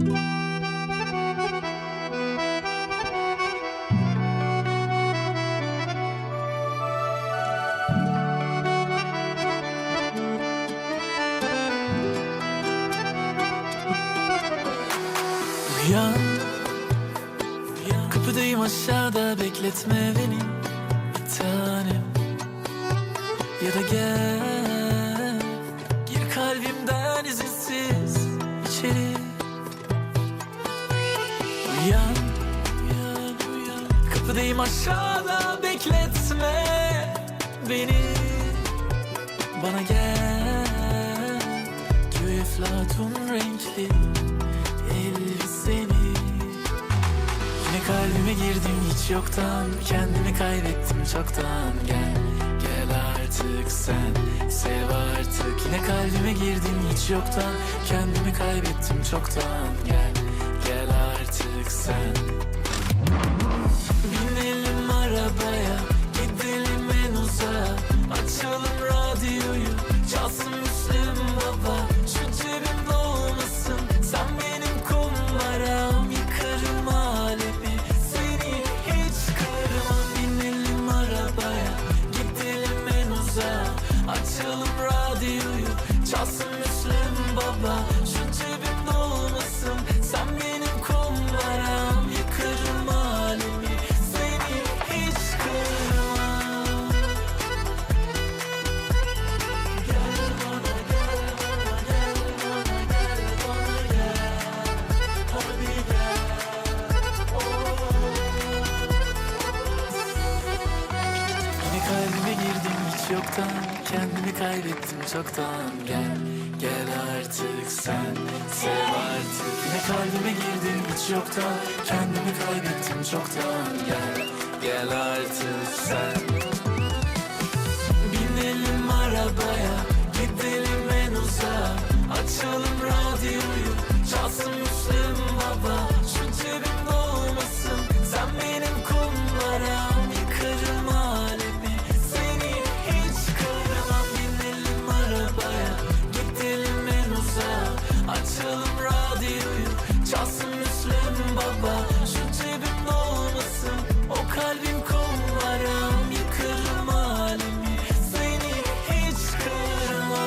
Uyan Kapıdayım aşağıda bekletme beni Bir tanem. Ya da gel Uyan Kapıdayım aşağıda bekletme beni. Bana gel Göğe eflatun renkli elbiseni. Yine kalbime girdim hiç yoktan Kendimi kaybettim çoktan. Gel, gel artık sen Sev artık. Yine kalbime girdim hiç yoktan Kendimi kaybettim çoktan. Gel artık sen. Binelim arabaya Gidelim en uzağa. Açalım radyoyu Çalsın Müslüm Baba. Şu cebimde olmasın Sen benim kumbaram Yıkarım alemi Seni hiç kırmam. Binelim arabaya Gidelim en uzağa. Açalım radyoyu Çalsın Müslüm hiç yoktan Kendimi kaybettim çoktan. Gel, gel artık sen Sev artık. Yine kalbime girdim hiç yoktan. Kendimi kaybettim çoktan. Gel, gel artık sen kadir Çalsın Müslüm baba. Şu cebim dolmasın O kalbim kollarım. Yıkarım halimi Seni hiç kırma